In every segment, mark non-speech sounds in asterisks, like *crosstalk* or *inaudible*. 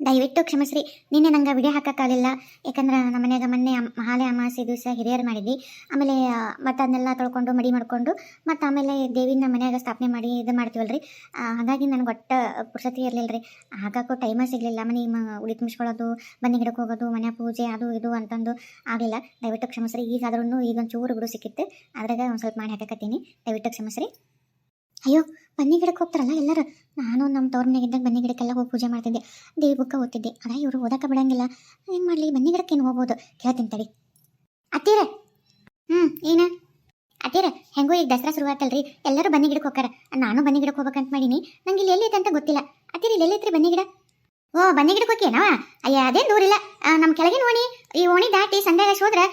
ದಯವಿಟ್ಟು ಕ್ಷಮಿಸ್ರಿ. ನಿನ್ನೆ ನಂಗೆ ವಿಡಿಯೋ ಹಾಕೋಕ್ಕಾಗಲಿಲ್ಲ. ಯಾಕಂದ್ರೆ ನಮ್ಮ ಮನೆಯಾಗ ಮೊನ್ನೆ ಮಹಾಲೆ ಅಮಾವಾಸ್ಯೆ ದಿವಸ ಹಿರಿಯರು ಮಾಡಿದ್ವಿ. ಆಮೇಲೆ ಮತ್ತು ಅದನ್ನೆಲ್ಲ ತೊಳ್ಕೊಂಡು ಮಡಿ ಮಾಡಿಕೊಂಡು, ಮತ್ತು ಆಮೇಲೆ ದೇವಿನ ಮನೆಯಾಗ ಸ್ಥಾಪನೆ ಮಾಡಿ ಇದು ಮಾಡ್ತೀವಲ್ರಿ. ಹಾಗಾಗಿ ನನಗೆ ಒಟ್ಟು ಪುರ್ಸತಿ ಇರಲಿಲ್ಲ ರೀ ಹಾಗಾಕೋ ಟೈಮ ಸಿಗಲಿಲ್ಲ. ಮನೆ ಉಡಿ ತುಂಬಿಸ್ಕೊಳ್ಳೋದು ಬನ್ನಿ ಗಿಡಕ್ಕೆ ಹೋಗೋದು, ಮನೆ ಪೂಜೆ, ಅದು ಇದು ಅಂತಂದು ಆಗಲಿಲ್ಲ. ದಯವಿಟ್ಟು ಕ್ಷಮಿಸ್ರಿ. ಈಗಾದ್ರೂ ಈಗ ಒಂಚೂರು ಚೂರು ಬಿಡು ಸಿಕ್ಕಿತ್ತು. ಅದ್ರಾಗ ಒಂದು ಸ್ವಲ್ಪ ಮಾಡಿ ಹಾಕಕತ್ತೀನಿ ದಯವಿಟ್ಟು ಕ್ಷಮಿಸ್ರಿ. ಅಯ್ಯೋ, ಬನ್ನಿ ಗಿಡಕ್ಕೆ ಹೋಗ್ತಾರಲ್ಲ ಎಲ್ಲರೂ. ನಾನು ನಮ್ಮ ತವ್ರ ಮನೆಗಿದ್ದಾಗ ಬನ್ನಿ ಗಿಡಕ್ಕೆಲ್ಲ ಹೋಗಿ ಪೂಜೆ ಮಾಡ್ತಿದ್ದೆ. ದೇವಿ ಬುಕ್ಕ ಓದ್ತಿದ್ದೆ. ಅದ ಇವರು ಓದಕ್ಕೆ ಬಿಡಂಗಿಲ್ಲ. ಏನು ಮಾಡಲಿ, ಬನ್ನಿ ಗಿಡಕ್ಕೆ ಏನು ಹೋಗ್ಬೋದು? ಕೇಳ್ತೀನಿ ತಡಿ. ಅತ್ತೀರ ಹ್ಞೂ ಏನ? ಅತ್ತೀರ ಹೆಂಗೋ ಈಗ ದಸರಾ ಶುರು ಆತಲ್ರಿ ಎಲ್ಲರೂ ಬನ್ನಿ ಗಿಡಕ್ಕೆ ಹೋಗ್ತಾರ. ನಾನು ಬನ್ನಿ ಗಿಡಕ್ಕೆ ಹೋಗ್ಬೇಕಂತ ಮಾಡೀನಿ. ನಂಗೆ ಇಲ್ಲಿ ಎಲ್ಲಿ ಅಂತ ಗೊತ್ತಿಲ್ಲ. ಅತ್ತೀರ ಇಲ್ಲಿ ಎಲ್ಲೈತ್ರಿ ಬನ್ನಿ ಗಿಡ? ಓ, ಬನ್ನಿ ಗಿಡಕ್ಕೆ ಹೋಗ್ಯನವ ಅಯ್ಯ, ಅದೇನು ದೂರಿಲ್ಲ ನಮ್ಮ ಕೆಳಗಿನ ಓಣಿ, ಈ ಓಣಿ ದಾಟಿ ಸಂಧ್ಯಾಗ ಹೋದ್ರೆ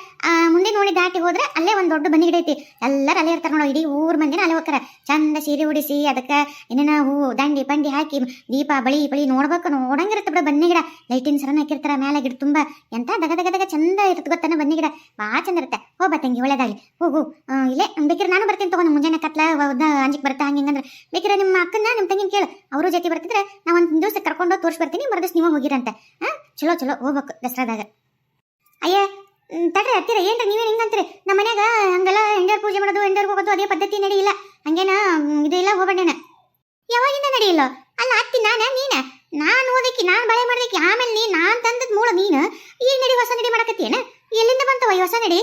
ಮುಂದೆ ಓಣಿ ದಾಟಿ ಹೋದ್ರೆ ಅಲ್ಲೇ ಒಂದು ದೊಡ್ಡ ಬನ್ನಿ ಗಿಡ ಐತಿ. ಎಲ್ಲರೂ ಅಲ್ಲೇ ಇರ್ತಾರೆ ನೋಡೋ, ಇಡೀ ಊರ್ ಮಂದಿನ ಅಲ್ಲೇ ಹೋಗ್ತಾರ. ಚಂದ ಸೀರೆ ಉಡಿಸಿ ಅದಕ್ಕೆ ಏನೇನ ಹೂವು ದಂಡಿ, ಪಂಡಿ ಹಾಕಿ ದೀಪ, ಬಳಿ ಬಳಿ ನೋಡ್ಬೇಕು, ನೋಡಂಗಿರುತ್ತೆ ಬಿಡ ಬನ್ನಿ ಗಿಡ. ಲೈಟಿನ ಸರನ ಹಾಕಿರ್ತಾರ ಮೇಲೆ ಗಿಡ ತುಂಬ. ಎಂತ ದಗ ದಗ ದಗ ಚಂದ ಇರುತ್ತೆ ಗೊತ್ತಾನ ಬನ್ನಿ ಗಿಡ. ಭಾಳ ಚಂದ ಇರುತ್ತೆ. ಹೋಗ ತಂಗಿ, ಒಳ್ಳೇದಾಗಲಿ. ಹೋಗು ಇಲ್ಲೇ, ಬೇಕಿದ್ರೆ ನಾನು ಬರ್ತೀನಿ ತಗೊಂಡು ಮುಂಜಾನೆ ಕತ್ಲ ಅಂಜಿಕ್ ಬರ್ತಾ ಹಂಗೆ ಹಿಂಗಂದ್ರೆ ನಿಮ್ಮ ಅಕ್ಕನ ನಿಮ್ಮ ತಂಗಿನ ಕೇಳು. ಅವರು ಜೊತೆ ಬರ್ತಿದ್ರೆ ನಾ ಒಂದು ದಿವಸ ಕರ್ಕೊಂಡು ತೋರಿಸಿ ಬರ್ತೀನಿ, ಮರದಿವ್ಸ ನೀವು ಹೋಗಿರಂತೆ. ಹಾಂ ಚಲೋ ಚಲೋ ಹೋಗ್ಬೇಕು ದಸರಾದಾಗ. ಅಯ್ಯ ತಡ್ರಿ ಹತ್ತಿರ, ಏನ್ರಿ ನೀವೇನು ಹಿಂಗಂತೀರಿ ನಮ್ಮ ಮನ್ಯಾಗ ಹಂಗೆಲ್ಲ ಹೆಂಡರ್ ಪೂಜೆ ಮಾಡೋದು ಹೆಂಡರ್ ಹೋಗೋದು ಅದೇ ಪದ್ಧತಿ ನಡೆಯಿಲ್ಲ. ಹಂಗೇನ ಇದು ಇಲ್ಲ ಹೋಗ್ಬೇಡಣ ಯಾವಾಗಿಂದ ನಡೆಯಿಲ್ಲ? ಅಲ್ಲ, ಅತ್ತಿ, ನಾನ, ನೀನ? ನಾನು ಓದಕ್ಕೆ, ನಾನು ಬಳೆ ಮಾಡ್ದಕ್ಕೆ ಆಮೇಲೆ ನೀ, ನಾನು ತಂದದ ಮೂಲ ನೀನು? ಈ ನಡಿ ಹೊಸ ನಡಿ ಮಾಡಕತ್ತೇನ ಎಲ್ಲಿಂದ ಬಂತವ ಈ ಹೊಸ ನಡಿ?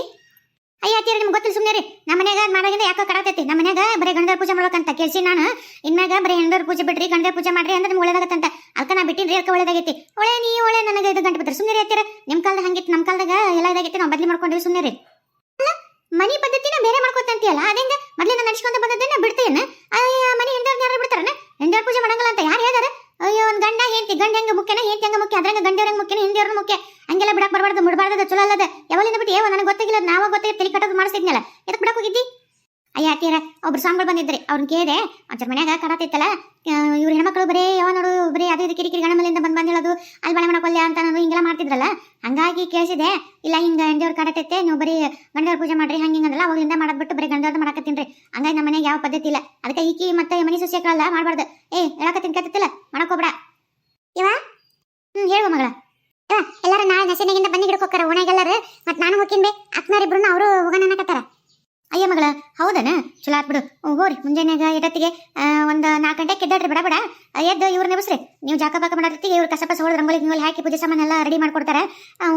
ಅಯ್ಯ ಅತ್ತಿರ ನಿಮ್ಗೆ ಗೊತ್ತಿಲ್ಲ ಸುಮ್ಮನೆ ರೀ ನಮ್ಮ ಮನ್ಯಾಗ ಮಾಡೋದ್ರಿಂದ ಯಾಕೋ ಕಡತೈತಿ. ನಮ್ಮ ಮನ್ಯಾಗ ಬರೀ ಗಂಡರ ಪೂಜೆ ಮಾಡ್ಬೇಕಂತ ಕೇಳಿಸಿ ನಾನು. ಇನ್ಮ್ಯಾಗ ಬರೀ ಹೆಂಡರ ಪೂಜೆ ಬಿಡ್ರಿ ಗಂಡರ ಪೂಜೆ ಮಾಡ್ರಿ ಅಂದ್ರೆ ನಿಮ್ಗೆ ಒಳ್ಳೇದಾಗತ್ತಂತ. ಅದಕ್ಕೆ ನಾ ಬಿಟ್ಟಿನ್ರಿ ಅದಕ್ಕೆ ಒಳ್ಳೇದಾಗೈತಿ. ಒಳ್ಳೆ ನೀ, ಒಳ್ಳೆ ನನಗೆ ಇದು ಗಂಟು ಬಿಡ್ತಾರೆ ಸುಮ್ಮನೆ ಹತ್ತಿರ ನಿಮ್ಮ ಕಾಲದಾಗ ಹಂಗಿತ್ತು ನಮ್ಮ ಕಾಲದಾಗ ಎಲ್ಲ ಇದಾಗೈತಿ, ನಾವು ಬದ್ಲಿ ಮಾಡ್ಕೊಂಡ್ರಿ ಸುಮ್ಮನೆ ರೀ ಮನಿ ಪದ್ಧತಿನ ಬೇರೆ ಮಾಡ್ಕೊತಂತೀಯಲ್ಲ ಅದೇಂಗ ಮೊದ್ಲಿಂದ ಬಂದದ್ದೇನ ಬಿಡ್ತೇನ? ಅಯ್ಯ, ಮನಿ ಹೆಂಡರ್ ಯಾರು ಬಿಡ್ತಾರನ? ಹೆಂಡರ್ ಪೂಜೆ ಮಾಡಂಗಲ್ಲ ಅಂತ ಯಾರು ಹೇಳ್ಯಾರ? ಅಯ್ಯೋ, ಒಂದು ಗಂಡ ಹೆಂಡತಿ, ಗಂಡ ಹೆಂಗ ಮುಖ್ಯನ, ಹೆಂಡತಿ ಹೆಂಗ ಮುಖ್ಯ? ಅದ್ರಂಗ ಗಂಡವ್ರ ಹೆಂಗೆ ಮುಖ್ಯನ, ಹಿಂದಿಯವ್ರ ಮುಖ್ಯ? ಹಂಗೆಲ್ಲ ಬಿಡಕ್ ಬರಬಾರ್ದು, ಮುಡಬಾರ್ದು ಚಲೋ ಅಲ್ಲದ. ಯಾವಲಿಂದ ಬಿಟ್ಟು ಏವ ನನಗೆ ಗೊತ್ತಾಗಿಲ್ಲ ನಾವಾಗ ಗೊತ್ತಾಗಿ ತಲೆ ಕಟ್ಟೋದು ಮಾಡಿಸ್ತಿದ್ನಲ್ಲ ಎದಕ್ಕೆ ಬಿಡಕ್ಕೆ ಹೋಗಿದ್ದಿ? ಅಯ್ಯ, ಅತ್ತಿಯರ, ಒಬ್ರು ಸ್ವಾಮಿಗಳು ಬಂದಿದ್ರಿ. ಅವ್ರನ್ನ ಕೇಳಿದೆ ಒಂಚೂರು ಮನ್ಯಾಗ ಕಡತಿತ್ತಲ್ಲ ಇವ್ರ ಹೆಣ್ಮಕ್ಳು ಬರೀ ಯಾವ ನೋಡು, ಬರೀ ಅದು ಇದು ಕಿರಿಕಿರಿ ಗಣಮಲಿಂದ ಬಂದು ಬಂದಿಳೋದು, ಅಲ್ಲಿ ಬಳೆ ಮಾಡಕೊಲ್ಯ ಅಂತ ನಾನು ಹಿಂಗೆಲ್ಲ ಮಾಡ್ತಿದ್ರಲ್ಲ, ಹಂಗಾಗಿ ಕೇಳಿಸಿದೆ, ಇಲ್ಲ ಹಿಂಗ ಹೆಂಡವ್ರ ಕಡತೈತೆ ನೀವು ಬರೀ ಗಂಡವ್ರ ಪೂಜೆ ಮಾಡ್ರಿ, ಹಂಗೆ ಹಿಂಗಂದಲ್ಲ ಅವ್ರಿಂದ ಮಾಡೋದ್ ಬಿಟ್ಟು ಬರೀ ಗಂಡವ್ರದ್ದು ಮಾಡಕತ್ತೀನಿ ಹಂಗಾಗಿ ನಮ್ಮ ಮನೆಗೆ ಯಾವ ಪದ್ಧತಿ ಇಲ್ಲ. ಅದಕ್ಕೆ ಈಕಿ ಮತ್ತೆ ಮನೆ ಸಸ್ಯಗಳಲ್ಲ ಮಾಡಬಾರ್ದು. ಏ, ಹೇಳಕತ್ತೀನಿ ಕತ್ತಿಲ್ಲ ಮಾಡಕೋಬೇಡ ಇವ ಹ್ಞೂ ಹೇಳುವ ಮಗಳ. ಎಲ್ಲರೂ ನಾಳೆ ನಸಿನಾಗಿಂದ ಬನ್ನಿ ಗಿಡಕ್ಕೆ ಹೋಗ್ತಾರ ಓಣೆಗೆಲ್ಲರೂ ಮತ್ತೆ ನಾನು ಹೋಗಿನ್ಬೆ ಅಕ್ಕನವರಿಬ್ರು ಅವರು ಹೋಗೋಣ ಅನ್ನಕತ್ತಾರ. ಅಯ್ಯ ಮಗಳ, ಹೌದನ? ಚಲೋ ಆತ್ ಬಿಡು. ಹೋರಿ ಮುಂಜಾನೆಗ ಎಡತ್ತಿಗೆ ಒಂದು ನಾಲ್ಕು ಗಂಟೆಗೆ ಎದ್ದಾಡ್ರಿ ಬಿಡ ಬಿಡ. ಎದ್ದು ಇವ್ರ ನೆಬಸ್ರಿ. ನೀವು ಜಾಕ ಪಾಕ ಮಾಡತ್ತಿಗೆ ಇವ್ರು ಕಸಪಸ ಹೊಡೆದು ರಂಗೋಲಿ ಗಿಂಗೋಲಿ ಹಾಕಿ ಪೂಜೆ ಸಾಮಾನೆಲ್ಲ ರೆಡಿ ಮಾಡ್ಕೊಡ್ತಾರೆ.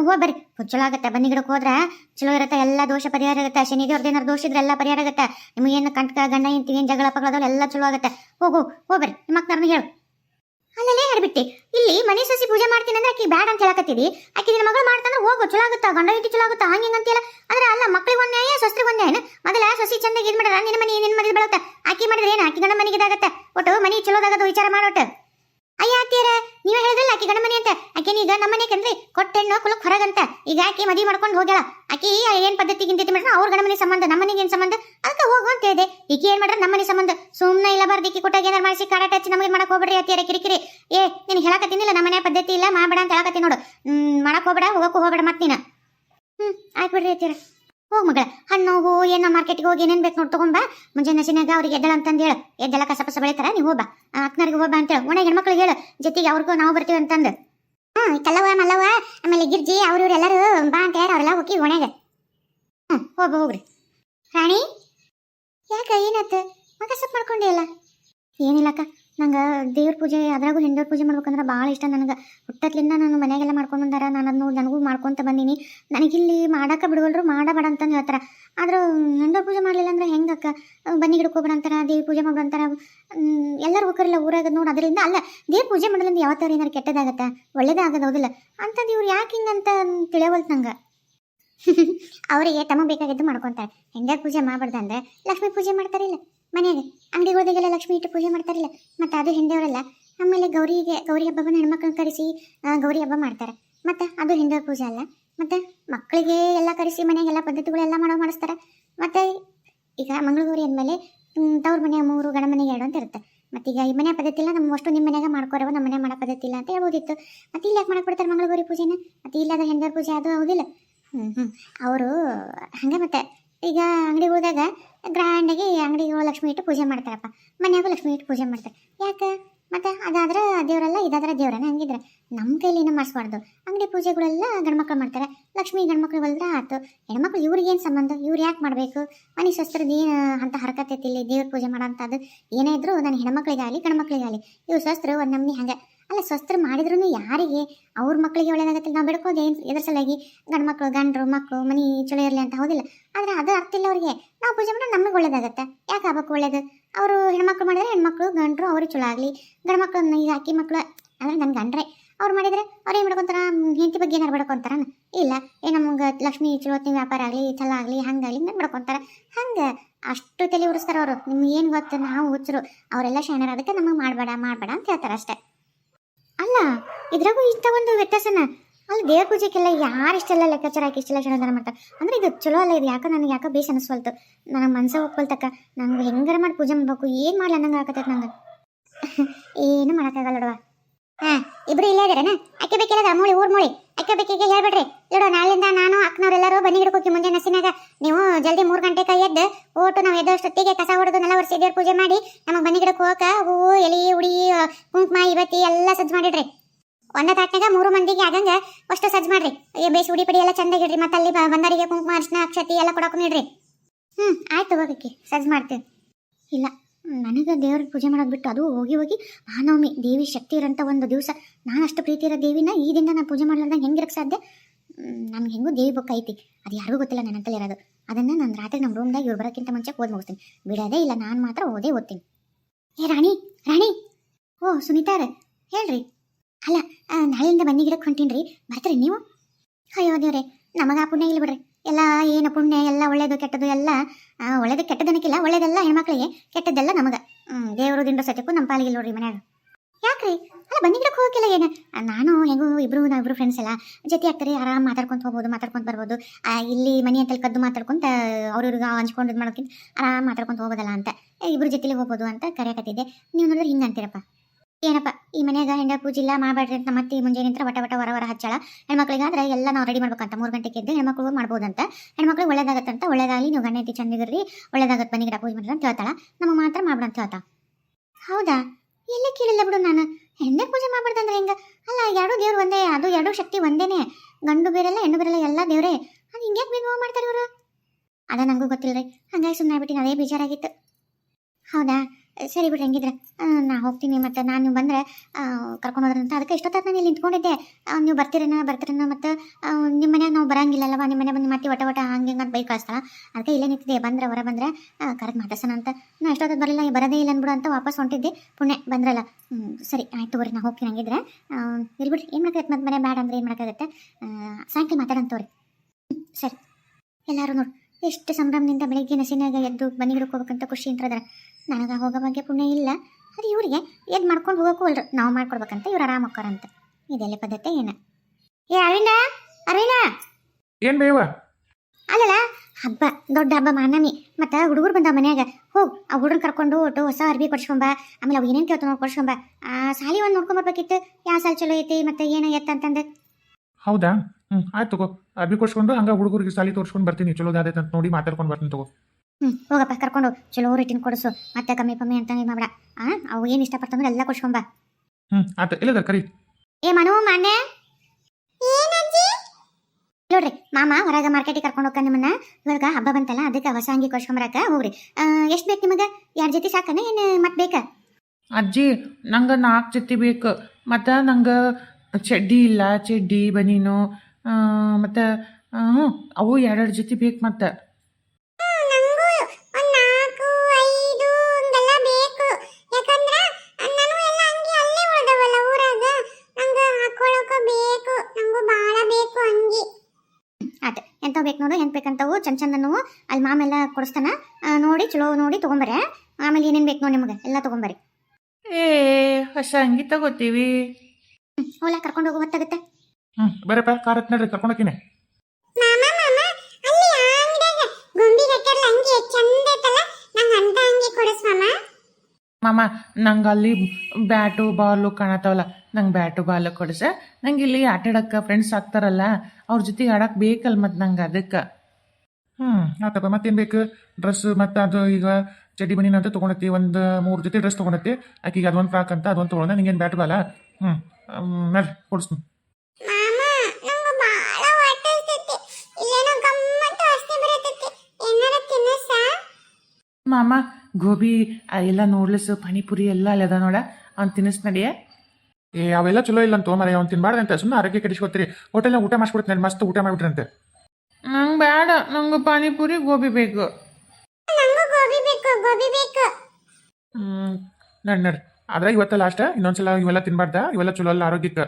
ಹೋಗಿ ಬರ್ರಿ. ಚಲೋ ಆಗತ್ತೆ. ಬನ್ನಿ ಗಿಡಕ್ಕೆ ಹೋದ್ರೆ ಚಲೋ ಇರುತ್ತೆ. ಎಲ್ಲ ದೋಷ ಪರಿಹಾರ ಆಗುತ್ತೆ. ಶನಿ ದೇವ್ರದ್ದು ಏನಾರು ದೋಷ ಇದ್ರೆ ಎಲ್ಲ ಪರಿಹಾರ ಆಗುತ್ತೆ. ನಿಮಗೇನು ಕಂಟಕ, ಗಂಡ, ಹೆಂಡತಿ, ಏನು ಜಗಳ, ಪಗಳದವ್ರು ಎಲ್ಲ ಚಲೋ ಆಗುತ್ತೆ. ಹೋಗು ಹೋಗ್ಬರ್ರಿ ನಿಮ್ಮ ಅಕ್ಕನವ್ರನ್ನ ಹೇಳು. ಹೇಳ್ಬಿಟ್ಟೆ ಇಲ್ಲಿ ಮನೆ ಸಸಿ ಪೂಜೆ ಮಾಡ್ತೀನಿ ಅಂದ್ರೆ ಆಕಿ ಬ್ಯಾಡ ಅಂತ ಹೇಳಕತ್ತಿದಿ ಆಕಿ ನಿನ್ನ ಮಗಳು ಮಾಡ್ತಂದ್ರೆ ಹೋಗು, ಚಲೋ ಆಗುತ್ತಾ? ಗಂಡ ಇಟ್ಟು ಚಲೋ ಆಗುತ್ತಾ? ಹಂಗೆ ಅಂತೀಯಲ್ಲ? ಅಂದ್ರೆ ಅಲ್ಲ, ಮಕ್ಳಿಗೆ ಒಂದ್ ನ್ಯಾಯ ಸಸ್ತ್ರಿಗೆ ಒಂದ್ ನ್ಯಾಯ ಮೊದಲ ಸಸಿ ಚಂದ ಇದ್ ಮಾಡ್ರ ನಿನ್ನ ಮನೆ ನಿನ್ನ ಮನೆ ಬೆಳತ್ತ. ಆಕಿ ಮಾಡಿದ್ರೆ ಏನು? ಆಕಿ ಗಂಡ ಮನೆಗೆ ಇದಾಗತ್ತೆ. ಒಟ್ಟು ಮನೆ ಚಲೋದಾಗದು ವಿಚಾರ ಮಾಡೋಟ. ಅಯ್ಯ ಅತ್ತೀರ ನೀವೇ ಹೇಳಿದ್ರಲ್ಲ ಆಕಿ ಗಂಡ ಮನೆ ಅಂತ? ಆಕಿನೀಗ ನಮ್ಮ ಮನೆ ಕನ್ರಿ ಕೊಟ್ಟೆಣ್ಣು, ಕುಲಕ್, ಹೊರಗಂತ? ಈಗ ಆಕಿ ಮದಿ ಮಾಡ್ಕೊಂಡು ಹೋಗ್ಯಾಳ. ಆಕಿ ಏನ್ ಪದ್ಧತಿ ಗಿಂತೈತಿ ಮಾಡ್ರ ಅವ್ರ ಗಂಡ ಮನೆ ಸಂಬಂಧ, ನಮ್ಮ ಏನ್ ಸಂಬಂಧ? ಅದಕ್ಕೆ ಹೋಗು ಅಂತ ಹೇಳಿದೆ. ಈಕೆ ಏನ್ ಮಾಡ್ರ ನಮ್ಮ ಮನೆ ಸಂಬಂಧ? ಸುಮ್ಮನೆ ಇಲ್ಲ ಬಾರ್ದು, ಈಕಿ ಕೊಟ್ಟಾಗ ಏನಾರ ಮಾಡಿಸಿ, ಕಾಡಾಟ ಹಚ್ಚಿ ನಮಗೆ ಮಾಡಕ್ ಹೋಗ್ಬೇಡ್ರಿ ಅತ್ತಿಯರ, ಕಿರಿಕಿರಿ. ಏ, ನೀನು ಹೇಳಕತ್ತೀನಿಲ್ಲ ನಮ್ಮ ಪದ್ಧತಿ ಇಲ್ಲ, ಮಾಡಬೇಡ ಅಂತ ಹೇಳಕತ್ತೀನಿ ನೋಡು. ಮಾಡಕ್ ಹೋಗ್ಬೇಡ, ಹೋಗಕ್ಕೂ ಹೋಗ್ಬೇಡ ಮತ್ ನೀನು. ಹ್ಮ್, ಆಯ್ತು ಬಿಡ್ರಿ ಅತ್ತೀರ ಹೋಗ್ ಮಗಳ, ಹಣ್ಣು ಹೂ ಏನೋ ಮಾರ್ಕೆಟ್ಗೆ ಹೋಗಿ ಏನೇನ್ ಬೇಕು ನೋಡಿ ಬಾ. ಮುಂಜಾನೆ ನಸಿನಾಗ ಅವ್ರಿಗೆ ಎದ್ದಳ ಅಂತಂದು ಹೇಳು. ಎದ್ದೆಲ್ಲ ಕಸ ಪಸ ಬೆಳಿತಾರ ನೀವು ಹೋಗ್ಬಾ ಅಕ್ಕನರಿಗೆ ಹೋಗ್ಬಾ ಅಂತೇಳಿ ಒಣ ಹೆಣ್ಮಕ್ಳಿಗೆ ಹೇಳು, ಜೊತೆಗೆ ಅವ್ರಿಗೂ ನಾವು ಬರ್ತೀವಿ ಅಂತಂದು. ಹ್ಮ್ ಕಲ್ಲವ್ವ, ಮಲ್ಲವ್ವ, ಆಮೇಲೆ ಗಿರ್ಜಿ ಅವ್ರು ಇವ್ರು ಎಲ್ಲರೂ ಬಾ ಅಂತ ಹೇಳಿ ಅವರೆಲ್ಲ ಹೋಗಿ ಒಣಗೆ ಹ್ಮ್ ಹೋಗ್ಬ ಹೋಗ್ರಿ ರಾಣಿ, ಯಾಕ ಏನಾಯ್ತು ಮಗ ಸಪ್ ಮಾಡ್ಕೊಂಡೆ ಅಲ್ಲ? ಏನಿಲ್ಲಕ್ಕ ನಂಗೆ ದೇವ್ರ ಪೂಜೆ, ಅದ್ರಾಗೂ ಹೆಂಡವ್ರ ಪೂಜೆ ಮಾಡ್ಬೇಕಂದ್ರೆ ಭಾಳ ಇಷ್ಟ ನನಗೆ. ಹುಟ್ಟತ್ಲಿಂದ ನಾನು ಮನೆಗೆಲ್ಲ ಮಾಡ್ಕೊಂಡು ಬಂದಾರ, ನಾನು ಅದನ್ನು ನನಗೂ ಮಾಡ್ಕೊತ ಬಂದೀನಿ. ನನಗಿಲ್ಲಿ ಮಾಡಕ್ಕೆ ಬಿಡುವಲ್ರು ಮಾಡಬೇಡ ಅಂತಂದು ಹೇಳ್ತಾರೆ. ಆದ್ರೆ ಹೆಂಡವ್ರ ಪೂಜೆ ಮಾಡಲಿಲ್ಲ ಅಂದ್ರೆ ಹೆಂಗಕ್ಕ? ಬನ್ನಿ ಗಿಡಕ್ಕೆ ಅಂತಾರ, ದೇವ್ರ ಪೂಜೆ ಅಂತಾರ. ಎಲ್ಲರೂ ಹೋಗ್ರಲ್ಲ ಊರಾಗ ನೋಡಿ, ಅದರಿಂದ ಅಲ್ಲ, ದೇವ್ರ ಪೂಜೆ ಮಾಡೋದ್ರಿಂದ ಯಾವತ್ತಾರು ಏನಾರು ಕೆಟ್ಟದಾಗತ್ತ? ಒಳ್ಳೇದಾಗದ ಹೌದಿಲ್ಲ ಅಂತಂದು ಇವ್ರು ಯಾಕೆ ಹಿಂಗಂತ ತಿಳಿಯವಲ್ತು ನಂಗೆ? *laughs* ಅವರಿಗೆ ತಮ್ಮ ಬೇಕಾಗಿದ್ದು ಮಾಡ್ಕೊತಾರೆ. ಹೆಂಗಾಗಿ ಪೂಜೆ ಮಾಡ್ಬಾರ್ದು ಅಂದ್ರೆ ಲಕ್ಷ್ಮೀ ಪೂಜೆ ಮಾಡ್ತಾರಿಲ್ಲ. ಮನೆಯಾಗ ಅಂಗಡಿಗೆ ಹೋದಾಗೆಲ್ಲ ಲಕ್ಷ್ಮಿ ಇಟ್ಟು ಪೂಜೆ ಮಾಡ್ತಾರಲ್ಲ, ಮತ್ತು ಅದು ಹಿಂದೆಯವರಲ್ಲ ಆಮೇಲೆ ಗೌರಿಗೆ, ಗೌರಿ ಹಬ್ಬವನ್ನು ಹೆಣ್ಮಕ್ಳನ್ನ ಕರೆಸಿ ಗೌರಿ ಹಬ್ಬ ಮಾಡ್ತಾರೆ. ಮತ್ತು ಅದು ಹಿಂದೆಯವ್ರ ಪೂಜೆ ಅಲ್ಲ. ಮತ್ತು ಮಕ್ಕಳಿಗೆ ಎಲ್ಲ ಕರೆಸಿ ಮನೆಗೆಲ್ಲ ಪದ್ಧತಿಗಳೆಲ್ಲ ಮಾಡೋ ಮಾಡಿಸ್ತಾರೆ. ಮತ್ತು ಈಗ ಮಂಗಳಗೌರಿ ಅಂದಮೇಲೆ ತವ್ರ ಮನೆ ಮೂರು ಗಣ ಮನೆಗೆ ಎರಡು ಅಂತ ಇರುತ್ತೆ. ಮತ್ತೀಗ ಈ ಮನೆ ಪದ್ಧತಿ ಇಲ್ಲ ನಮ್ಮ ಅಷ್ಟು ನಿಮ್ಮ ಮನೆಯಾಗ ಮಾಡ್ಕೊರವ ನಮ್ಮ ಮನೆ ಮಾಡೋ ಪದ್ಧತಿ ಇಲ್ಲ ಅಂತ ಹೇಳ್ಬೋದಿತ್ತು. ಮತ್ತೆ ಇಲ್ಲಿ ಯಾಕೆ ಮಾಡಕ್ ಬಿಡ್ತಾರೆ ಮಂಗಳಗೌರಿ ಪೂಜೆನ? ಮತ್ತೆ ಇಲ್ಲಾದ ಹೆಂಡರ ಪೂಜೆ ಅದು ಹೌದಿಲ್ಲ. ಹ್ಞೂ ಹ್ಞೂ ಅವರು ಹಾಗೆ ಮತ್ತೆ ಈಗ ಅಂಗಡಿಗೆ ಹೋದಾಗ ಗ್ರ್ಯಾಂಡಾಗಿ ಅಂಗಡಿಗೆ ಲಕ್ಷ್ಮಿ ಇಟ್ಟು ಪೂಜೆ ಮಾಡ್ತಾರಪ್ಪ. ಮನೆಯಾಗೂ ಲಕ್ಷ್ಮಿ ಇಟ್ಟು ಪೂಜೆ ಮಾಡ್ತಾರೆ. ಯಾಕೆ? ಮತ್ತೆ ಅದಾದ್ರೆ ದೇವರಲ್ಲ ಇದಾದ್ರೆ ದೇವ್ರನ್ನ ಹಂಗಿದ್ರೆ. ನಮ್ಮ ಕೈಲಿ ಏನೋ ಮಾಡಿಸ್ಬಾರ್ದು. ಅಂಗಡಿ ಪೂಜೆಗಳೆಲ್ಲ ಗಂಡ್ಮಕ್ಳು ಮಾಡ್ತಾರೆ. ಲಕ್ಷ್ಮಿ ಗಂಡ್ಮಕ್ಳು ಹೊಲ್ದ್ರೆ ಆತು. ಹೆಣ್ಮಕ್ಳು ಇವ್ರಿಗೇನು ಸಂಬಂಧ? ಇವ್ರು ಯಾಕೆ ಮಾಡಬೇಕು? ಮನೆ ಸ್ವಸ್ಥರದ್ದು ಏನು ಅಂತ ಹರಕತ್ತೈತಿ ಇಲ್ಲಿ ದೇವ್ರ ಪೂಜೆ ಮಾಡೋಂಥದ್ದು ಏನೇ ಇದ್ರು ನನ್ನ ಹೆಣ್ಮಕ್ಳಿಗಾಗಲಿ, ಗಂಡ್ಮಕ್ಳಿಗಾಗಲಿ. ಇವ್ರು ಸ್ವಸ್ಥರು ಒಂದು ನಮ್ಮನಿ ಹಂಗೆ. ಅಲ್ಲ ಸ್ವಸ್ತ್ರ ಮಾಡಿದ್ರು ಯಾರಿಗೆ? ಅವ್ರ ಮಕ್ಕಳಿಗೆ ಒಳ್ಳೇದಾಗತ್ತಿಲ್ಲ ನಾವು ಬೆಳ್ಕೋದು ಏನು ಎದ್ರ ಸಲುವಾಗಿ ಗಂಡು ಮಕ್ಕಳು ಗಂಡರು ಮಕ್ಕಳು ಮನೆ ಚಲೋ ಇರಲಿ ಅಂತ ಹೌದಿಲ್ಲ. ಆದರೆ ಅದು ಅರ್ಥ ಇಲ್ಲ ಅವ್ರಿಗೆ. ನಾವು ಪೂಜೆ ಮಾಡಿದ್ರೆ ನಮಗೆ ಒಳ್ಳೇದಾಗತ್ತೆ ಯಾಕೆ ಆಗಬೇಕು ಒಳ್ಳೇದು? ಅವರು ಹೆಣ್ಮಕ್ಳು ಮಾಡಿದ್ರೆ ಹೆಣ್ಮಕ್ಳು, ಗಂಡರು ಅವರು ಚಲೋ ಆಗಲಿ. ಗಂಡು ಮಕ್ಕಳನ್ನ ಈಗ ಅಕ್ಕಿ ಮಕ್ಕಳು ಅಂದರೆ ನನ್ನ ಗಂಡ್ರೆ, ಅವ್ರು ಮಾಡಿದ್ರೆ ಅವ್ರು ಏನು ಮಾಡ್ಕೊಂತಾರ? ಹೆಂಡತಿ ಬಗ್ಗೆ ಏನಾರು ಬಡ್ಕೊಂತಾರ ಇಲ್ಲ. ಏ, ನಮ್ಗೆ ಲಕ್ಷ್ಮಿ, ಚಲೋತ್ನಿ ವ್ಯಾಪಾರ ಆಗಲಿ, ಛಲ ಆಗಲಿ ಹಂಗಾಗಲಿ ಅಂತ ಬಡ್ಕೊಂತಾರ ಹಂಗೆ ಅಷ್ಟು ತಲೆ ಉಡಿಸ್ತಾರೆ ಅವರು. ನಿಮ್ಗೆ ಏನು ಗೊತ್ತು? ನಾವು ಹುಚ್ಚರು. ಅವರೆಲ್ಲ ಶಾಣರ ಅದಕ್ಕೆ ನಮಗೆ ಮಾಡಬೇಡ ಮಾಡಬೇಡ ಅಂತ ಹೇಳ್ತಾರೆ ಅಷ್ಟೇ ಅಲ್ಲ, ಇದ್ರಾಗೂ ಇಂಥ ಒಂದು ವ್ಯತ್ಯಾಸನ? ಅಲ್ಲಿ ದೇವ್ರ ಪೂಜೆಗೆಲ್ಲ ಯಾರು ಇಷ್ಟೆಲ್ಲ ಲೆಕ್ಕಾಚಾರ ಹಾಕಿ ಇಷ್ಟೆಲ್ಲ ಕ್ಷಣದಾನ ಮಾಡ್ತಾರೆ? ಅಂದ್ರೆ ಇದು ಚಲೋ ಅಲ್ಲ, ಇದು ಯಾಕೆ ನನಗೆ ಯಾಕೋ ಬೇಸ್ ಅನಿಸ್ವಲ್ತು. ನನಗೆ ಮನ್ಸ ಹೋಗ್ಕೊಳ್ತಕ್ಕ. ನಂಗೆ ಹೆಂಗಾರ ಮಾಡಿ ಪೂಜೆ ಮಾಡ್ಬೇಕು, ಏನು ಮಾಡಲಿ ಅನ್ನಂಗೆ ಆಗತ್ತೈತೆ ನಂಗೆ. *laughs* ಏನು ಮಾಡೋಕ್ಕಾಗಲ್ಲ ನೋಡುವ ಹಾಂ, ಇಬ್ರು ಇಲ್ಲೇ ಇದಾರೇನ? ಆಕೆ ಬೇಕಿಲ್ಲದ ಮೂಳಿ, ಊರ್ ಮೂಳಿ. ಅಕ್ಕೆ ಬೇಕಿಗೆ ಹೇಳ್ಬಿಡ್ರಿ. ಇಡೋ, ನಾಳಿಂದ ನಾನು ಅಕ್ಕನವರೆಲ್ಲರೂ ಬನ್ನಿ ಹಿಡ್ಕೋಕಿ ಮುಂದೆ ನಸಿನಾಗ ನೀವು ಜಲ್ದಿ ಮೂರು ಗಂಟೆ ಕೈ ಎದ್ದು ಓಟು ನಾವು ಎದ್ದಷ್ಟೊತ್ತಿಗೆ ಕಸ ಹೊಡೆದು ನೆಲ ಒರೆಸಿ ದೇವ್ರ ಪೂಜೆ ಮಾಡಿ ನಮಗೆ ಬನ್ನಿ ಗಿಡಕ್ಕೆ ಹೋಗಕ್ಕೆ. ಹೂವು ಎಲಿ, ಉಡಿ ಕುಂಕುಮ, ಇವತ್ತಿ ಎಲ್ಲ ಸಜ್ಜು ಮಾಡಿಡ್ರಿ. ಒಂದ ತಾಟ್ನಾಗ ಮೂರು ಮಂದಿಗೆ ಆಗಂಗ ಅಷ್ಟು ಸಜ್ಜು ಮಾಡ್ರಿ. ಬೇಸ್ ಉಡಿ ಪಡಿ ಎಲ್ಲ ಚಂದಾಗಿಡ್ರಿ ಮತ್ತೆ ಅಲ್ಲಿ ಬಂದರಿಗೆ ಕುಂಕುಮ, ಅರ್ಶನ, ಅಕ್ಷತಿ ಎಲ್ಲ ಕೊಡೋಕು ನೀಡ್ರಿ ಹ್ಞೂ ಆಯ್ತು ಹೋಗಕ್ಕೆ ಸಜ್ಜು ಮಾಡ್ತೀವಿ. ಇಲ್ಲ. ನನಗೆ ದೇವ್ರ ಪೂಜೆ ಮಾಡೋದು ಬಿಟ್ಟು ಅದು ಹೋಗಿ ಹೋಗಿ ಮಹಾನವಮಿ, ದೇವಿ ಶಕ್ತಿ ಇರೋಂಥ ಒಂದು ದಿವಸ. ನಾನು ಅಷ್ಟು ಪ್ರೀತಿ ಇರೋ ದೇವಿನ ಈ ದಿನ ನಾನು ಪೂಜೆ ಮಾಡ್ಲಾರ್ದಂಗೆ ಹೆಂಗಿರಕ್ಕೆ ಸಾಧ್ಯ? ನಮ್ಗೆ ಹೆಂಗೂ ದೇವಿ ಬುಕ್ ಐತಿ. ಅದು ಯಾರಿಗೂ ಗೊತ್ತಿಲ್ಲ ನನ್ನ ಅಂತಲ್ಲಿ ಇರೋದು. ಅದನ್ನು ನಾನು ರಾತ್ರಿ ನಮ್ಮ ರೂಮ್ದಾಗ ಇವ್ರು ಬರೋಕ್ಕಿಂತ ಮುಂಚೆ ಓದಿ ಮುಗಿಸ್ತೀನಿ. ಬಿಡೋದೇ ಇಲ್ಲ, ನಾನು ಮಾತ್ರ ಓದೇ ಓದ್ತೀನಿ. ಏ, ರಾಣಿ ರಾಣಿ! ಓ ಸುನೀತಾರ ಹೇಳ್ರಿ. ಅಲ್ಲ ನಾಳೆಯಿಂದ ಬನ್ನಿ ಗಿಡಕ್ಕೆ ರೀ ಬರ್ತೀರಿ ನೀವು? ಅಯ್ಯೋ, ದೇವ್ರೆ, ನಮಗೆ ಆ ಪುಣ್ಯ ಇಲ್ಲ ಬಿಡ್ರಿ. ಎಲ್ಲ ಏನು ಪುಣ್ಯ, ಎಲ್ಲ ಒಳ್ಳೇದು, ಕೆಟ್ಟದು, ಎಲ್ಲ ಒಳ್ಳೇದು ಕೆಟ್ಟದನಕ್ಕಿಲ್ಲ, ಒಳ್ಳೇದೆಲ್ಲ ಹೆಣ್ಮಕ್ಳಿಗೆ, ಕೆಟ್ಟದ್ದೆಲ್ಲ ನಮಗೆ. ದೇವರು ದಿಂಡ ಸತ್ಯಕ್ಕೂ ನಮ್ಮ ಪಾಲಿಗೆ ನೋಡ್ರಿ ಮನ್ಯಾಗ. ಯಾಕ್ರಿ? ಅಲ್ಲ ಬನ್ನಿ ಹೋಗಕ್ಕಿಲ್ಲ ಏನು? ನಾನು, ಹೆಂಗೂ, ಇಬ್ರು ಇಬ್ರು ಫ್ರೆಂಡ್ಸ್ ಎಲ್ಲ ಜೊತೆ ಆಗ್ತಾರೆ, ಆರಾಮ್ ಮಾತಾಡ್ಕೊಂತ ಹೋಗ್ಬೋದು, ಮಾತಾಡ್ಕೊಂತ ಬರ್ಬೋದು. ಇಲ್ಲಿ ಮನೆ ಅಂತಲ್ಲಿ ಕದ್ದು ಮಾತಾಡ್ಕೊಂತ ಅವ್ರಿವ್ರಿಗೆ ಹಂಚ್ಕೊಂಡು ಇದು ಮಾಡೋಕ್ಕಿಂತ ಆರಾಮ್ ಮಾತಾಡ್ಕೊಂತ ಹೋಗೋದಲ್ಲ ಅಂತ ಇಬ್ರು ಜೊತೆಲಿ ಹೋಗ್ಬೋದು ಅಂತ ಕರೆಯಕತ್ತಿದ್ದೆ. ನೀವು ನೋಡಿದ್ರೆ ಹಿಂಗೆ ಅಂತೀರಪ್ಪ. ಏನಪ್ಪ, ಈ ಮನೆಯಾಗ ಹೆಂಡ ಪೂಜೆ ಇಲ್ಲ, ಮಾಡಬೇಡ್ರಿ ಅಂತ ಮತ್ತೆ ಮುಂಜಾನೆ ನಿಂತ್ರ ವಟ ವಟ ವರ ವರ ಹಚ್ಚಳ. ಹೆಣ್ಮಕ್ಳಿಗಾದ್ರೆ ಎಲ್ಲ ನಾವು ರೆಡಿ ಮಾಡ್ಬೇಕಂತ, ಮೂರು ಗಂಟೆಗೆ ಎದ್ದು ಹೆಣ್ಮಕ್ಳು ಮಾಡ್ಬೋದಂತ. ಹೆಣ್ಮಕ್ಳಿಗೆ ಒಳ್ಳೇದಾಗತ್ತಂತ, ಒಳ್ಳೇದಾಗಲಿ ನೀವು ಗಂಡ ಐತಿ ಚಂದಿಗಿರ್ರಿ ಒಳ್ಳೇದಾಗತ್ತೆ ಬನ್ನಿ ಗಿಡ ಪೂಜೆ ಮಾಡ್ರಿ ಅಂತ ಹೇಳ್ತಾಳ. ನಮಗೆ ಮಾತ್ರ ಮಾಡ್ಬಿಡ ಅಂತ ಹೇಳ್ತಾ ಹೌದಾ? ಎಲ್ಲ ಕೇಳಿಲ್ಲ ಬಿಡು ನಾನು. ಹೆಣ್ಣೆ ಪೂಜೆ ಮಾಡ್ಬಾರ್ದಂದ್ರೆ ಹೆಂಗ? ಅಲ್ಲ ಎರಡೂ ದೇವ್ರು ಒಂದೇ, ಅದು ಎರಡು ಶಕ್ತಿ ಒಂದೇನೆ. ಗಂಡು ಬೇರೆಲ್ಲ, ಹೆಣ್ಣು ಬೇರೆಲ್ಲ ಎಲ್ಲ ದೇವ್ರೇ. ಅದು ಹಿಂಗ್ಯಾಕೆ ಬೇಗ ಮಾಡ್ತಾರೆ ಇವರು? ಅದ ನನಗೂ ಗೊತ್ತಿಲ್ಲ ರೀ ಹಂಗಾಗಿ ಸುಮ್ಮನೆ ಆಗ್ಬಿಟ್ಟಿನಿ, ಅದೇ ಬೇಜಾರಾಗಿತ್ತು. ಹೌದಾ? ಸರಿ ಬಿಡ್ರಿ ಹೆಂಗಿದ್ರೆ. ನಾ ಹೋಗ್ತೀನಿ ಮತ್ತು ನಾನು ನೀವು ಬಂದರೆ ಕರ್ಕೊಂಡು ಹೋದ್ರಂತ ಅದಕ್ಕೆ ಇಷ್ಟೊತ್ತಾಗ ನಾನು ಇಲ್ಲಿ ನಿಂತ್ಕೊಂಡಿದ್ದೆ. ನೀವು ಬರ್ತೀರೇನ ಬರ್ತೀರೇನ ಮತ್ತು ನಿಮ್ಮ ಮನೆಯಾಗ ನಾವು ಬರಂಗಿಲ್ಲಲ್ಲವ? ನಿಮ್ಮ ಮನೆ ಬಂದು ಮತ್ತೆ ಒಟ ಒಟ ಹಂಗೆ ಹಿಂಗೆ ಅಂತ ಬೈಕ್ ಕಳಿಸ್ತಾಳ ಅದಕ್ಕೆ ಇಲ್ಲೇ ನಿಂತಿದ್ದೆ. ಬಂದ್ರೆ, ಹೊರ ಬಂದರೆ ಕರೆಕ್ಟ್ ಮಾತಾಡ್ಸೋಣ ಅಂತ. ನಾ ಎಷ್ಟೊತ್ತಾಗ ಬರಲಿಲ್ಲ ಈ ಬರೋದೇ ಇಲ್ಲ ಅಂದ್ಬಿಡು ಅಂತ ವಾಪಸ್ ಹೊಂಟಿದ್ದೆ. ಪುಣೆ ಬಂದ್ರಲ್ಲ. ಸರಿ, ಆಯ್ತು ಬರ್ರಿ ನಾ ಹೋಗ್ತೀನಿ ಹಂಗಿದ್ರೆ. ಇಲ್ಲಿ ಬಿಡ್ರಿ. ಏನು ಮಾಡೋಕ್ಕಾಗತ್ತೆ ಮತ್ತೆ ಮನೆ ಬೇಡ ಅಂದ್ರೆ ಏನು ಮಾಡೋಕ್ಕಾಗತ್ತೆ ಸಾಯಂಕಾಲ ಮಾತಾಡಂತವ್ರಿ ಸರಿ. ಎಲ್ಲರೂ ನೋಡಿ. ಎಷ್ಟು ಸಂಭ್ರಮದಿಂದ ಬೆಳಗ್ಗೆ ನಸಿನಾಗ ಎದ್ದು ಗಿಡಕ್ಕೆ ಹೋಗ್ಬೇಕಂತ ಖುಷಿ ಅಂತಂದ್ರೆ ನನಗೆ ಹೋಗೋ ಬಗ್ಗೆ ಪುಣ್ಯ ಇಲ್ಲ. ಅದು ಇವರಿಗೆ ಎದ್ದು ಮಾಡ್ಕೊಂಡು ಹೋಗೋಕ್ಕೂ ಅಲ್ರಿ. ನಾವು ಮಾಡ್ಕೊಡ್ಬೇಕಂತ ಇವ್ರು ಆರಾಮ ಹೋಗ್ತಾರಂತ ಇದೆಲ್ಲ ಪದ್ಧತಿ ಏನ? ಏ ಅರವಿಂದ ಅರವಿಂದ. ಏನ್ ಬೇವ? ಅಲ್ಲಲ್ಲ ಹಬ್ಬ ದೊಡ್ಡ ಹಬ್ಬ ಮಾನಮಿ ಮತ್ತು ಹುಡುಗರು ಬಂದ ಮನ್ಯಾಗ. ಹೋಗ್ ಆ ಹುಡುಗರು ಕರ್ಕೊಂಡು ಒಟ್ಟು ಹೊಸ ಅರ್ಬಿ ಕೊಡ್ಸ್ಕೊಂಬ. ಆಮೇಲೆ ಅವು ಏನೇನು ಕೇಳ್ತಾವ ಕೊಡ್ಸ್ಕೊಂಬ. ಆ ಸಾಲಿ ಒಂದು ನೋಡ್ಕೊಂಬರ್ಬೇಕಿತ್ತು ಯಾವ ಸಾಲ ಚಲೋ ಐತಿ ಮತ್ತು ಏನು ಎತ್ತ ಅಂತಂದು. ಹೌದಾ? ಹ್ಞೂ ಆಯ್ತು ತಗೋ. ಅರ್ಬಿ ಕೊಡ್ಸ್ಕೊಂಡು ಹಂಗ ಹುಡುಗರಿಗೆ ಸಾಲಿ ತೋರ್ಸ್ಕೊಂಡು ಬರ್ತೀನಿ. ಚಲೋ ಅಂತ ನೋಡಿ ಮಾತಾಡ್ಕೊಂಡು ಬರ್ತೀನಿ ತಗೋ. ಹ್ಞೂ ಹೋಗಪ್ಪ ಕರ್ಕೊಂಡು ಚಲೋ ರೇಟಿನ ಕೊಡಿಸು. ಮತ್ತೆ ಕಮ್ಮಿ ಕಮ್ಮಿ ಅಂತ ಇದು ಮಾಡ್ಬೇಡ ಆ ಅವು ಏನು ಇಷ್ಟಪಡ್ತಂದ್ರೆ ಎಲ್ಲ ಕೊಡ್ಸ್ಕೊಂಬ ಹ್ಮ್ ಆಯ್ತು. ಇಲ್ಲದ ಕರಿ ಏ ಮನು ಮಾನ್ಯ. ನೋಡ್ರಿ ಮಾಮ ಹೊರಗೆ ಮಾರ್ಕೆಟಿಗೆ ಕರ್ಕೊಂಡು ಹೋಗ ನಿಮ್ಮನ್ನ. ಇವಾಗ ಹಬ್ಬ ಬಂತಲ್ಲ ಅದಕ್ಕೆ ಹೊಸ ಅಂಗಿ ಕೊಡ್ಸ್ಕೊಂಬರಕ ಹೋಗ್ರಿ. ಎಷ್ಟು ಬೇಕು ನಿಮಗೆ? ಎರಡು ಜೊತೆ ಸಾಕನ? ಏನು ಮತ್ತೆ ಬೇಕ? ಅಜ್ಜಿ ನಂಗೆ ನಾಲ್ಕು ಜೊತೆ ಬೇಕು. ಮತ್ತು ನಂಗೆ ಚಡ್ಡಿ ಇಲ್ಲ ಚಡ್ಡಿ ಬನೀನು ಮತ್ತು ಹ್ಞೂ ಅವು ಎರಡೆರಡು ಜೊತೆ ಬೇಕು ಮತ್ತು. ಎಂತ ಬೇಕು ನೋಡು ಹೆಂಗೆ ಬೇಕಂತವು ಚಂದ ಚಂದನು ಅಲ್ಲಿ ಮಾಮೆಲ್ಲ ಕೊಡಿಸ್ತಾನ. ನೋಡಿ ಚಲೋ ನೋಡಿ ತೊಗೊಂಬರ್ರಿ. ಆಮೇಲೆ ಏನೇನು ಬೇಕು ನೋಡಿ ನಿಮಗೆ ಎಲ್ಲ ತೊಗೊಂಬರ್ರಿ. ಏ ಹೊಸ ಅಂಗಿ ತಗೋತೀವಿ. ಹೋಲ ಕರ್ಕೊಂಡು ಹೋಗೋ ಹೊತ್ತಾಗುತ್ತೆ. ಹ್ಞೂ ಬರಪ್ಪ ಕಾರ್ ಹತ್ತು ನಡ್ರಿ ಕರ್ಕೊಂಡೋಕಿನಿ ಮಾಮ ನಂಗೆ ಅಂತ ಅಂಗಿ ಕೊಡಿಸ್ ಮಾಮ. ಮಾಮ ಅಲ್ಲಿ ಬ್ಯಾಟು ಬಾಲು ಕಾಣತಾವಲ್ಲ ನಂಗೆ ಬ್ಯಾಟು ಬಾಲು ಕೊಡಿಸ. ನಂಗೆ ಇಲ್ಲಿ ಆಟ ಆಡಕ್ಕೆ ಫ್ರೆಂಡ್ಸ್ ಆಗ್ತಾರಲ್ಲ ಅವ್ರ ಜೊತೆಗೆ ಆಡಕ್ಕೆ ಬೇಕಲ್ಲ ಮತ್ತು ನಂಗೆ ಅದಕ್ಕೆ. ಹ್ಮ್ ಆತಪ್ಪ ಮತ್ತೇನು ಬೇಕು? ಡ್ರೆಸ್ ಮತ್ತು ಅದು ಈಗ ಚಡ್ಡಿ ಬನೀನ್ ಅಂತ ತೊಗೊಳತ್ತಿ ಒಂದು ಮೂರು ಜೊತೆ ಡ್ರೆಸ್ ತೊಗೊಂಡತಿ ಆಕಿಗೆ ಅದೊಂದು ಫ್ರಾಕ್ ಅಂತ ಅದೊಂದು ತೊಗೊಂಡ ನಿಂಗೇನು ಬ್ಯಾಟ್ ಬಾಲ? ಹ್ಞೂ ನಡ್ರಿ ಕೊಡಿಸ್ತೀನಿ. ಮಾಮ ಗೋಬಿ ಎಲ್ಲ ನೋಡ್ಲಸ್ ಪಾನಿಪುರಿ ಎಲ್ಲ ಅಲ್ಲದ ನೋಡ. ಅವ್ನು ತಿನ್ನಿಸ್ ನಡಿಯೇ? ಏ ಅವೆಲ್ಲ ಚಲೋ ಇಲ್ಲ ಅಂತ ಮರ ಅವ್ನು ತಿನ್ಬಾರ್ದಂತೆ. ಸುಮ್ಮನೆ ಆರೋಗ್ಯ ಕೆಡಿಸ್ಕೊತೀರಿ. ಹೋಟೆಲ್ನಾಗ ಊಟ ಮಾಡಿಸ್ಬಿಡ್ತೀನಿ ಮಸ್ತ್ ಊಟ ಮಾಡಿಬಿಟ್ರಂತೆ. ನಂಗೆ ಬೇಡ ನಂಗೆ ಪಾನಿಪುರಿ ಗೋಬಿ ಬೇಕು. ನಂಗೂ ಗೋಬಿ ಬೇಕು ಗೋಬಿ ಬೇಕು. ಹ್ಞೂ ನಡ್ ನಡ್ರಿ ಆದ್ರೆ ಇವತ್ತ ಲಾಸ್ಟ್ ಇನ್ನೊಂದ್ಸಲ ಇವೆಲ್ಲ ತಿನ್ಬಾರ್ದ? ಇವೆಲ್ಲ ಚಲೋ ಅಲ್ಲ ಆರೋಗ್ಯಕ್ಕೆ.